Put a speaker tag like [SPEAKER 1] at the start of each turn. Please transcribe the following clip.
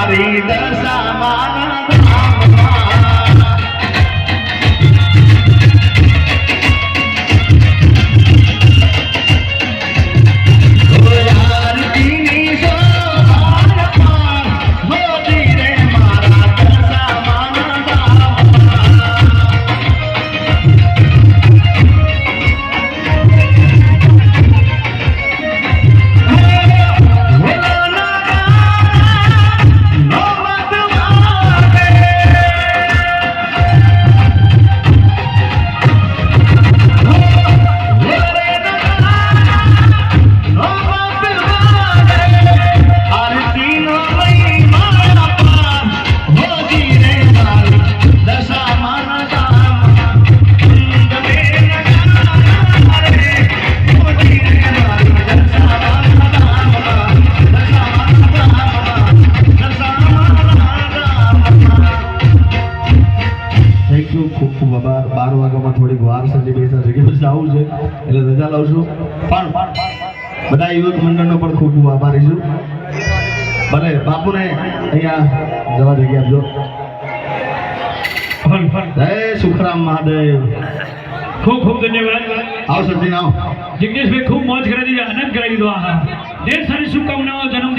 [SPEAKER 1] hari dasa mana thank you ખૂબ ખૂબ આભાર. બાર વાગ્યામાં થોડીક વાર સાંજે બેસા છે કે પછી આવું છે એટલે રજા લઉં છું. પણ બધા યુવક મંડળનો પણ ખૂબ ખૂબ આભારી છું ભલે બાપુને અહીંયા જવા જગ્યા આપજો. જય સુખરામ મહાદેવ.
[SPEAKER 2] ખૂબ ખૂબ ધન્યવાદ.
[SPEAKER 1] આવો સચિન આવો.
[SPEAKER 2] જગદીશભાઈ ખૂબ મોજ કરાવી દીધી આનંદ કરાવી દીધો આ ઢેર સારી શુભકામનાઓ જન્મદિવસ